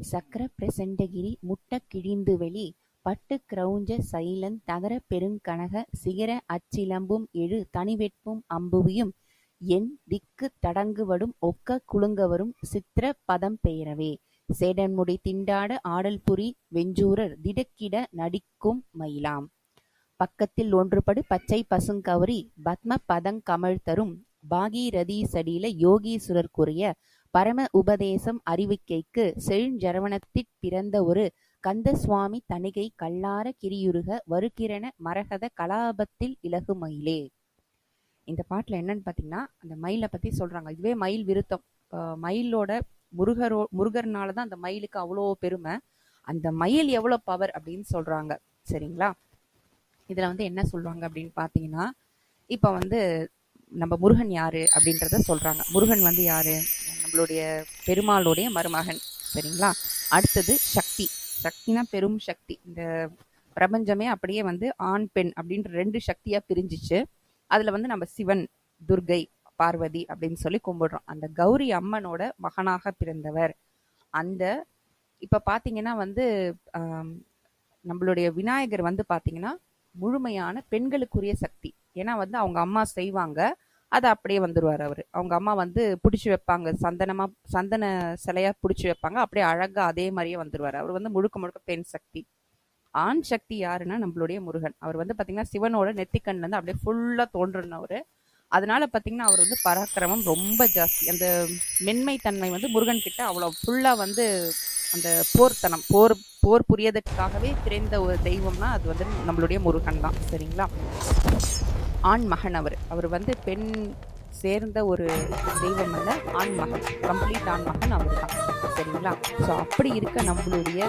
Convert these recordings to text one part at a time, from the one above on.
சக்கர பிரசண்டகிரி முட்ட கிழிந்துவெளி பட்டு கிரௌஞ்ச சைலன் தகரப் பெருங்கனக சிகர அச்சிலம்பும் எழு தனிவெட்பும் அம்புவியும் எண் திக்குத் தடங்குவடும் ஒக்கக் குலுங்கவரும் சித்திர பதம்பெயரவே. சேடன்முடி திண்டாட ஆடல்புரி வெஞ்சூரர் திடுக்கிட நடிக்கும் மயிலாம். பக்கத்தில் ஒன்றுபடு பச்சைப் பசுங்கவரி பத்ம பதங் கமழ்தரும் பாகீரதீசடில யோகீஸ்வரர் கூறிய பரம உபதேசம் அறிவிக்கைக்கு செழுஞ்சரவணத்திற் கந்த கந்தசுவாமி தணிகை கல்லார கிரியுருக வருகிரண மரகத கலாபத்தில் இலகு மயிலே. இந்த பாட்டில் என்னன்னு பார்த்தீங்கன்னா அந்த மயிலை பற்றி சொல்கிறாங்க இதுவே மயில் விருத்தம். மயிலோட முருகரோ முருகர்னால தான் அந்த மயிலுக்கு அவ்வளோ பெருமை. அந்த மயில் எவ்வளோ பவர் அப்படின்னு சொல்கிறாங்க சரிங்களா? இதில் வந்து என்ன சொல்கிறாங்க அப்படின்னு பார்த்தீங்கன்னா இப்போ வந்து நம்ம முருகன் யாரு அப்படின்றத சொல்றாங்க. முருகன் வந்து யாரு? நம்மளுடைய பெருமாளுடைய மருமகன். சரிங்களா? அடுத்தது சக்தி. சக்தினா பெரும் சக்தி. இந்த பிரபஞ்சமே அப்படியே வந்து ஆண் பெண் அப்படின்ற ரெண்டு சக்தியாக பிரிஞ்சிச்சு. அதில் வந்து நம்ம சிவன் துர்கை பார்வதி அப்படின்னு சொல்லி கும்பிடுறோம். அந்த கௌரி அம்மனோட மகனாக பிறந்தவர். அந்த இப்போ பார்த்தீங்கன்னா வந்து நம்மளுடைய விநாயகர் வந்து பார்த்தீங்கன்னா முழுமையான பெண்களுக்குரிய சக்தி. ஏன்னா வந்து அவங்க அம்மா செய்வாங்க. அது அப்படியே வந்துடுவார் அவர். அவங்க அம்மா வந்து பிடிச்சி வைப்பாங்க. சந்தனமாக சந்தன சிலையாக பிடிச்சி வைப்பாங்க. அப்படியே அழகாக அதே மாதிரியே வந்துடுவார் அவர் வந்து முழுக்க முழுக்க பெண் சக்தி. ஆண் சக்தி யாருன்னா நம்மளுடைய முருகன். அவர் வந்து பார்த்தீங்கன்னா சிவனோட நெத்திக்கண்லேருந்து அப்படியே ஃபுல்லாக தோன்றுனவர் அதனால பார்த்தீங்கன்னா அவர் வந்து பராக்கிரமம் ரொம்ப ஜாஸ்தி. அந்த மென்மை தன்மை வந்து முருகன் கிட்ட அவ்வளோ ஃபுல்லாக வந்து அந்த போர்த்தனம் போர் போர் புரியதற்காகவே திரைந்த ஒரு தெய்வம்னா அது வந்து நம்மளுடைய முருகன் தான். சரிங்களா? ஆண் மகன் அவர். அவர் வந்து பெண் சேர்ந்த ஒரு தெய்வம் அல்ல ஆண் மகன். கம்ப்ளீட் ஆண் மகன் அவர் தான் சரிங்களா? ஸோ அப்படி இருக்க நம்மளுடைய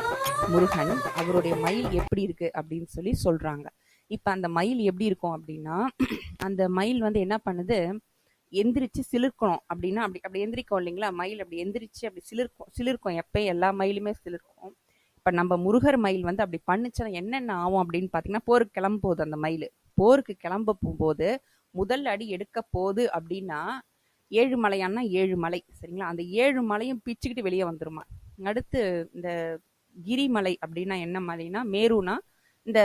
முருகன் அவருடைய மயில் எப்படி இருக்கு அப்படின்னு சொல்லி சொல்றாங்க. இப்போ அந்த மயில் எப்படி இருக்கும் அப்படின்னா அந்த மயில் வந்து என்ன பண்ணுது? எந்திரிச்சு சிலிர்க்கணும் அப்படின்னா அப்படி அப்படி எந்திரிக்கும் இல்லைங்களா? மயில் அப்படி எந்திரிச்சு அப்படி சிலிர்க்கும் சிலிர்க்கும் எப்பயும் எல்லா மயிலுமே சிலிர்க்கும். இப்போ நம்ம முருகர் மயில் வந்து அப்படி பண்ணுச்சுன்னா என்னென்ன ஆகும் அப்படின்னு பார்த்தீங்கன்னா போருக்கு கிளம்ப போகுது அந்த மயில். போருக்கு கிளம்ப போகும்போது முதல் அடி எடுக்க போகுது அப்படின்னா ஏழு மலையான்னா ஏழு மலை சரிங்களா? அந்த ஏழு மலையும் பிச்சுக்கிட்டு வெளியே வந்துருமா? அடுத்து இந்த கிரிமலை அப்படின்னா என்ன மலைனா மேருனா இந்த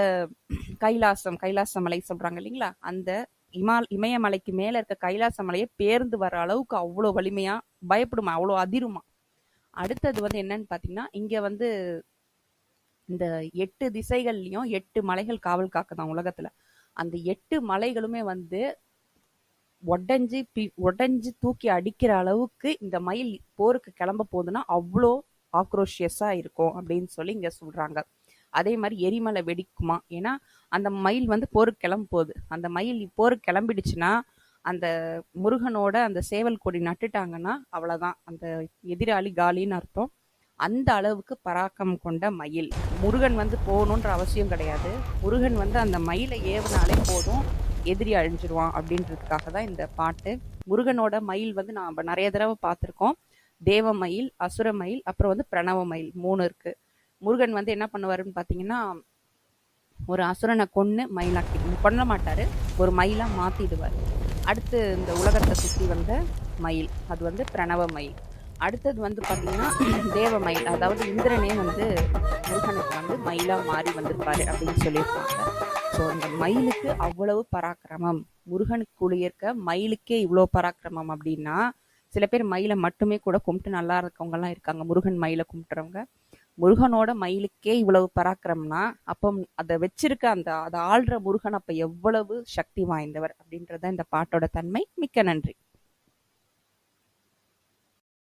கைலாசம் கைலாச மலை சொல்றாங்க இல்லைங்களா? அந்த இமால் இமயமலைக்கு மேல இருக்க கைலாச மலையை பேர்ந்து வர அளவுக்கு அவ்வளோ வலிமையா பயப்படுமா? அவ்வளோ அதிருமா? அடுத்தது வந்து என்னன்னு பாத்தீங்கன்னா இங்க வந்து இந்த எட்டு திசைகள்லயும் எட்டு மலைகள் காவல் காக்குதான் உலகத்துல. அந்த எட்டு மலைகளுமே வந்து உடஞ்சி பி உடஞ்சி தூக்கி அடிக்கிற அளவுக்கு இந்த மயில் போருக்கு கிளம்ப போகுதுன்னா அவ்வளோ ஆக்ரோஷியஸா இருக்கும் அப்படின்னு சொல்லி இங்க சொல்றாங்க. அதே மாதிரி எரிமலை வெடிக்குமா? ஏன்னா அந்த மயில் வந்து போருக்கு கிளம்ப போகுது. அந்த மயில் போருக்கு கிளம்பிடுச்சுன்னா அந்த முருகனோட அந்த சேவல் கொடி நட்டுட்டாங்கன்னா அவ்வளோதான் அந்த எதிராளி காலின்னு அர்த்தம். அந்த அளவுக்கு பராக்கம் கொண்ட மயில். முருகன் வந்து போகணுன்ற அவசியம் கிடையாது. முருகன் வந்து அந்த மயிலை ஏவினாலே போதும் எதிரி அழிஞ்சிருவான் அப்படின்றதுக்காக தான் இந்த பாட்டு. முருகனோட மயில் வந்து நாம் நிறைய தடவை பார்த்துருக்கோம். தேவ மயில் அசுர மயில் அப்புறம் வந்து பிரணவ மயில் மூணு இருக்கு. முருகன் வந்து என்ன பண்ணுவாருன்னு பார்த்தீங்கன்னா ஒரு அசுரனை கொன்று மயிலாக்கி கொல்ல மாட்டாரு. ஒரு மயிலாக மாற்றிடுவார் அடுத்து இந்த உலகத்தை சுற்றி வந்த மயில். அது வந்து பிரணவ மயில். அடுத்தது வந்து பார்த்தீங்கன்னா தேவ மயில் அதாவது இந்திரனே வந்து முருகனுக்கு வந்து மயிலாக மாறி வந்திருப்பாரு அப்படின்னு சொல்லியிருக்காங்க. ஸோ அந்த மயிலுக்கு அவ்வளவு பராக்கிரமம். முருகனுக்கு இருக்க மயிலுக்கே இவ்வளோ பராக்கிரமம் அப்படின்னா சில பேர் மயிலை மட்டுமே கூட கும்பிட்டு நல்லா இருக்கவங்கலாம் இருக்காங்க. முருகன் மயிலை கும்பிட்டுறவங்க முருகனோட மயிலுக்கே இவ்வளவு பராக்கிரம்னா அப்போ அதை வச்சிருக்க அந்த அதை ஆள்ற முருகன் அப்போ எவ்வளவு சக்தி வாய்ந்தவர் அப்படின்றத இந்த பாட்டோட தன்மை. மிக்க நன்றி.